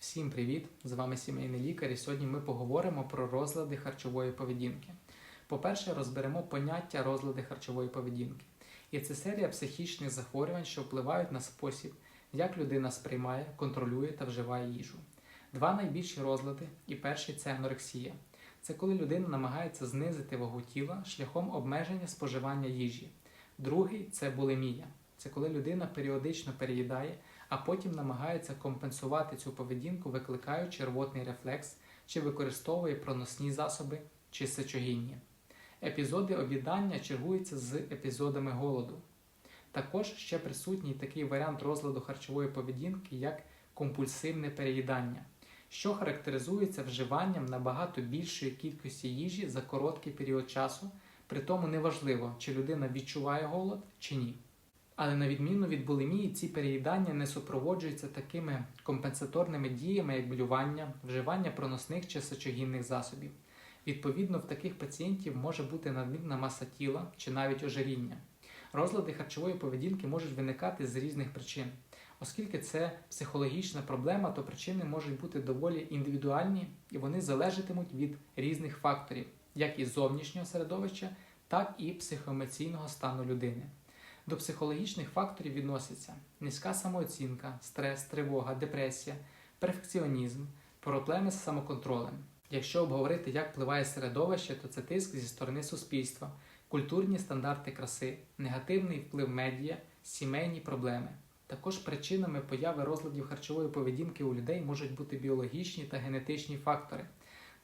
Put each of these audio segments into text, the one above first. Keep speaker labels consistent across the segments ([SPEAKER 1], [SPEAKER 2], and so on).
[SPEAKER 1] Всім привіт! З вами сімейний лікар, і сьогодні ми поговоримо про розлади харчової поведінки. По-перше, розберемо поняття розлади харчової поведінки. І це серія психічних захворювань, що впливають на спосіб, як людина сприймає, контролює та вживає їжу. Два найбільші розлади, і перший це анорексія. Це коли людина намагається знизити вагу тіла шляхом обмеження споживання їжі. Другий це булимія. Це коли людина періодично переїдає, а потім намагається компенсувати цю поведінку, викликаючи рвотний рефлекс, чи використовує проносні засоби чи сечогіння. Епізоди об'їдання чергуються з епізодами голоду. Також ще присутній такий варіант розладу харчової поведінки, як компульсивне переїдання, що характеризується вживанням набагато більшої кількості їжі за короткий період часу, при тому неважливо, чи людина відчуває голод чи ні. Але на відміну від булімії, ці переїдання не супроводжуються такими компенсаторними діями, як блювання, вживання проносних чи сечогінних засобів. Відповідно, в таких пацієнтів може бути надмірна маса тіла чи навіть ожиріння. Розлади харчової поведінки можуть виникати з різних причин. Оскільки це психологічна проблема, то причини можуть бути доволі індивідуальні і вони залежатимуть від різних факторів, як і зовнішнього середовища, так і психоемоційного стану людини. До психологічних факторів відносяться низька самооцінка, стрес, тривога, депресія, перфекціонізм, проблеми з самоконтролем. Якщо обговорити, як впливає середовище, то це тиск зі сторони суспільства, культурні стандарти краси, негативний вплив медіа, сімейні проблеми. Також причинами появи розладів харчової поведінки у людей можуть бути біологічні та генетичні фактори.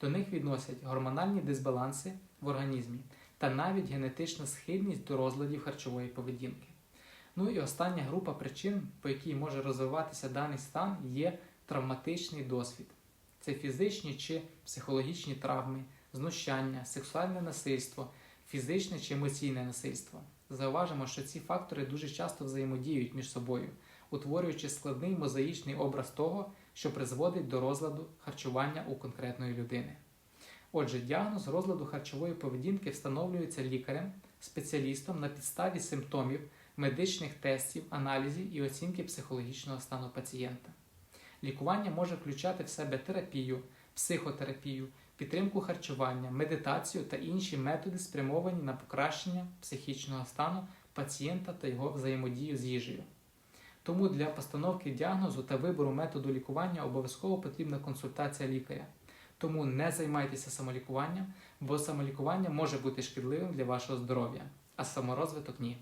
[SPEAKER 1] До них відносять гормональні дисбаланси в організмі та навіть генетична схильність до розладів харчової поведінки. Ну і остання група причин, по якій може розвиватися даний стан, є травматичний досвід. Це фізичні чи психологічні травми, знущання, сексуальне насильство, фізичне чи емоційне насильство. Зауважимо, що ці фактори дуже часто взаємодіють між собою, утворюючи складний мозаїчний образ того, що призводить до розладу харчування у конкретної людини. Отже, діагноз розладу харчової поведінки встановлюється лікарем, спеціалістом на підставі симптомів, медичних тестів, аналізів і оцінки психологічного стану пацієнта. Лікування може включати в себе терапію, психотерапію, підтримку харчування, медитацію та інші методи, спрямовані на покращення психічного стану пацієнта та його взаємодію з їжею. Тому для постановки діагнозу та вибору методу лікування обов'язково потрібна консультація лікаря. Тому не займайтеся самолікуванням, бо самолікування може бути шкідливим для вашого здоров'я, а саморозвиток ні.